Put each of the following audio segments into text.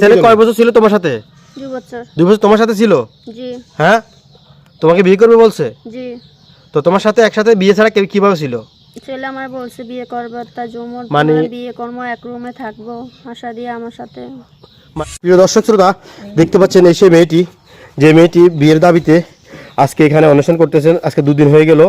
ছেলে কয় বছর ছিল তোমার সাথে? দু বছর। দুই বছর তোমার সাথে ছিল? জি। হ্যাঁ? তোমাকে বিয়ে করবে বলছে? জি। তো তোমার সাথে একসাথে বিয়ে ছাড়া কে- কীভাবে ছিল? ছেলে আমার বলছে বিয়ে করব তা জমর মানে- বিয়ে করব এক রুমে থাকব আশা দিয়ে আমার সাথে। প্রিয় দর্শক শ্রোতা দেখতে পাচ্ছেন এই সেই মেয়েটি যে মেয়েটি বিয়ের দাবিতে আজকে এখানে অনুষ্ঠান করতেছেন। আজকে দুদিন হয়ে গেল।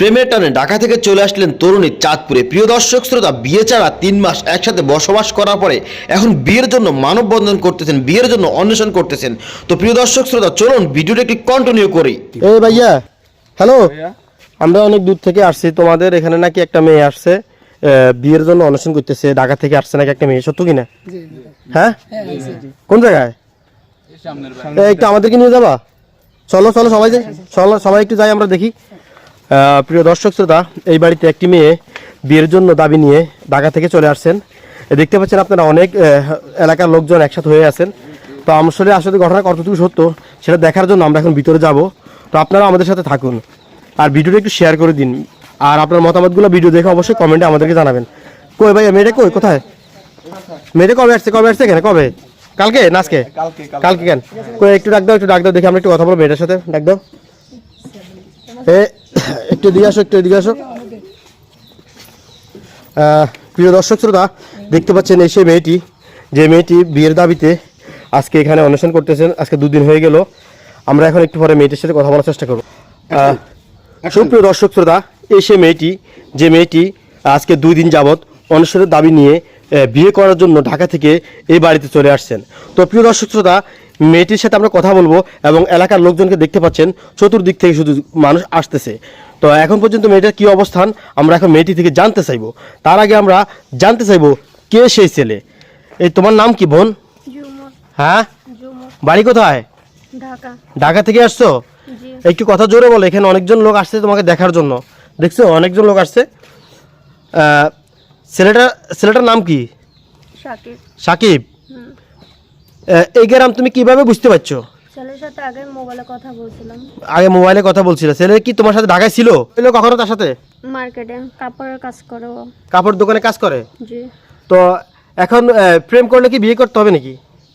প্রেমের টানে ঢাকা থেকে চলে আসলেন তরুণী চাঁদপুরে। প্রিয় দর্শক শ্রোতা বিয়ে ছাড়া তিন মাস একসাথে বসবাস করার পরে এখন বিয়ের জন্য মানববন্ধন করতেছেন বিয়ের জন্য অন্বেষণ করতেছেন। তো প্রিয় দর্শক শ্রোতা চলুন ভিডিওটা একটু কন্টিনিউ করি। এই ভাইয়া হ্যালো আমরা অনেক দূর থেকে আসছি তোমাদের এখানে নাকি একটা মেয়ে আসছে বিয়ের জন্য অনুষ্ঠান করতেছে ঢাকা থেকে আসছে নাকি একটা মেয়ে সত্য কিনা হ্যাঁ? কোন জায়গায়? এই, একটু আমাদেরকে নিয়ে যাবা? চলো চলো সবাই যাই চলো সবাই একটু যাই আমরা দেখি। প্রিয় দর্শক শ্রোতা এই বাড়িতে একটি মেয়ে বিয়ের জন্য দাবি নিয়ে ঢাকা থেকে চলে আসছেন। দেখতে পাচ্ছেন আপনারা অনেক এলাকার লোকজন একসাথে হয়ে আছেন। তো আসলে আসলে ঘটনা কতটুকু সত্য সেটা দেখার জন্য আমরা এখন ভিতরে যাব। তো আপনারা আমাদের সাথে থাকুন। আর ভিডিওটা একটু শেয়ার করে দিন। আর আপনার মতামতগুলো ভিডিও দেখে অবশ্যই কমেন্টে আমাদেরকে জানাবেন। কই ভাই মেয়েটা কই? কোথায়? মেয়েটা কবে আসছে? কবে আসছে কেন কবে? কালকে? না আজকে? কালকে কেন? কই একটু ডাক দাও একটু ডাক দাও দেখি আমরা একটু কথা বলব মেয়েটার সাথে। ডাক দাও। একটু এদিকে আসো একটু এদিকে আসো। প্রিয় দর্শক শ্রোতা দেখতে পাচ্ছেন এই সেই মেয়েটি যে মেয়েটি বিয়ের দাবিতে আজকে এখানে অনুষ্ঠান করতেছেন আজকে দুদিন হয়ে গেল। আমরা এখন একটু পরে মেয়েটির সাথে কথা বলার চেষ্টা করব। সুপ্রিয় দর্শক শ্রোতা এই সে মেয়েটি যে মেয়েটি আজকে দুই দিন যাবৎ অনুষ্ঠানের দাবি নিয়ে বিয়ে করার জন্য ঢাকা থেকে এই বাড়িতে চলে আসছেন। তো প্রিয় দর্শক শ্রোতা মেয়েটির সাথে আমরা কথা বলব এবং এলাকার লোকজনকে দেখতে পাচ্ছেন চতুর্দিক থেকে শুধু মানুষ আসতেছে। তো এখন পর্যন্ত মেয়েটার কি অবস্থান আমরা এখন মেয়েটি থেকে জানতে চাইব। তার আগে আমরা জানতে চাইব কে সেই ছেলে? এই তোমার নাম কি বোন? হ্যাঁ? বাড়ি কোথায়? ঢাকা। থেকে আসছো? একটু কথা জোরে বলো এখানে অনেকজন লোক আসছে তোমাকে দেখার জন্য। দেখছ অনেকজন লোক আসছে। ছেলেটা ছেলেটার নাম কি? সাকিব। এই গ্রাম তুমি কীভাবে বুঝতে পারছ? ছেলের সাথে আগে মোবাইলে কথা বলছিলাম। আগে মোবাইলে কথা বলছিল। ছেলে কি তোমার সাথে ঢাকায় ছিল? ছিল কখনো তার সাথে? মার্কেটে কাপড়ের কাজ করে ও। কাপড় দোকানে কাজ করে? জি। তো এখন প্রেম করলে কি বিয়ে করতে হবে নাকি?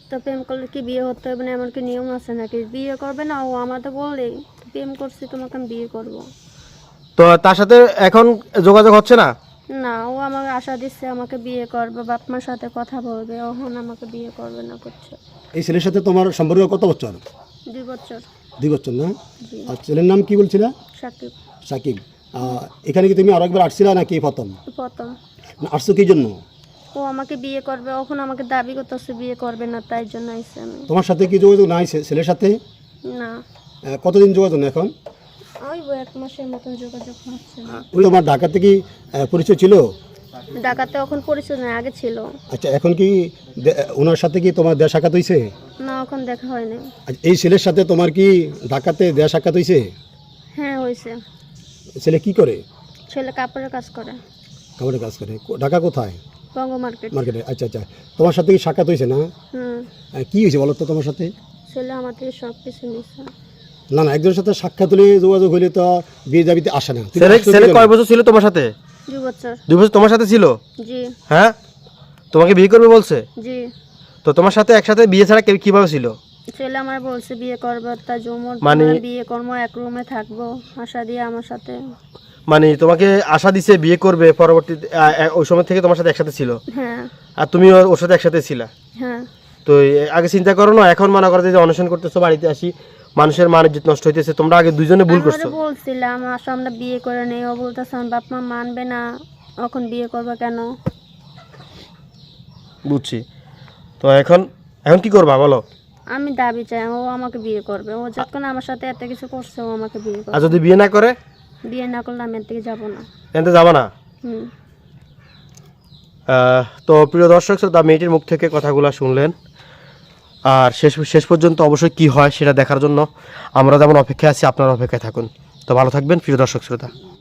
তো প্রেম করলে কি বিয়ে হতে হবে না এমন কি নিয়ম আছে নাকি? বিয়ে করবে না ও বললেই প্রেম করছি তোমাকে আমি বিয়ে করব। তো তার সাথে এখন যোগাযোগ হচ্ছে না? না ও আমাকে আশা দিচ্ছে আমাকে বিয়ে করবে বাপ মার সাথে কথা বলবে। এখন আমাকে বিয়ে করবে না করছে। এই ছেলের সাথে তোমার সম্পর্ক কত বছর? দুই বছর। দুই বছর না? আর ছেলের নাম কি বলছিলা? সাকিব। সাকিব। এখানে কি তুমি আরেকবার আসছিলা নাকি প্রথম? প্রথম। আসছো কি জন্য? ও আমাকে বিয়ে করবে এখন আমাকে দাবি করতেছে বিয়ে করবে না তাই জন্য আইসি আমি। তোমার সাথে কি যোগাযোগ নাই ছেলের সাথে? না। কতদিন যোগাযোগ এখন? ওই এক মাসের মতন যোগাযোগ হচ্ছে। না ওই তোমার ঢাকাতে কি পরিচয় ছিল? ঢাকাতে এখন পরিচয় নাই আগে ছিল। আচ্ছা এখন কি ওনার সাথে কি তোমার দেশ সাক্ষাৎ হয়েছে না এখন দেখা হয়নি। আচ্ছা, এই ছেলের সাথে তোমার কি ঢাকাতে দেশ সাক্ষাৎ হয়েছে হ্যাঁ হয়েছে ছেলে কি করে? ছেলে কাপড়ের কাজ করে। কাপড়ের কাজ করে। ঢাকা কোথায়? বঙ্গ মার্কেট। মার্কেটে আচ্ছা আচ্ছা। তোমার সাথে কি সাক্ষাৎ হয়েছে না? হুম। কি হয়েছে বলো তো তোমার সাথে? ছেলে আমার থেকে সব কিছু নিচ্ছে না না একজনের সাথে সাক্ষাৎ হলে যোগাযোগ হলে তো বিয়ে দাবিতে আসে না। ছেলে ছেলে কয় বছর ছিল তোমার সাথে? দু বছর। দুই বছর তোমার সাথে ছিল? জি। হ্যাঁ? তোমাকে বিয়ে করবে বলছে? জি। তো তোমার সাথে একসাথে বিয়ে ছাড়া কে- কীভাবে ছিল? ছেলে আমার বলছে বিয়ে করবে তা জমর মানে- বিয়ে করব এক রুমে থাকব আশা দিয়ে আমার সাথে। মানে তোমাকে আশা দিছে বিয়ে করবে পরবর্তী ওই সময় থেকে তোমার সাথে একসাথে ছিল? হ্যাঁ। আর তুমি ওর ওর সাথে একসাথে ছিলা? হ্যাঁ। তো আগে চিন্তা করো না এখন মনে করো যে অনশন করতেছো বাড়িতে আসি মানুষের মান ইজ্জত নষ্ট হইতেছে তোমরা আগে দুইজনে ভুল করছ। বলছিলাম আসো আমরা বিয়ে করে নেই ও বলতেছে আমার বাপ মা মানবে না এখন বিয়ে করবে কেন? বুঝছি। তো এখন এখন কি করবা বলো? আমি দাবি চাই ও আমাকে বিয়ে করবে ও যখন আমার সাথে এত কিছু করছে ও আমাকে বিয়ে করবে। আর যদি বিয়ে না করে? বিয়ে না করলে আমি এর থেকে যাব না। এনতে যাব না? হুম। তো প্রিয় দর্শক শ্রোতা মেয়েটির মুখ থেকে কথাগুলো শুনলেন। আর শেষ শেষ পর্যন্ত অবশ্যই কি হয় সেটা দেখার জন্য আমরা যেমন অপেক্ষায় আছি, আপনারা অপেক্ষায় থাকুন। তো ভালো থাকবেন, প্রিয় দর্শক, শ্রোতা।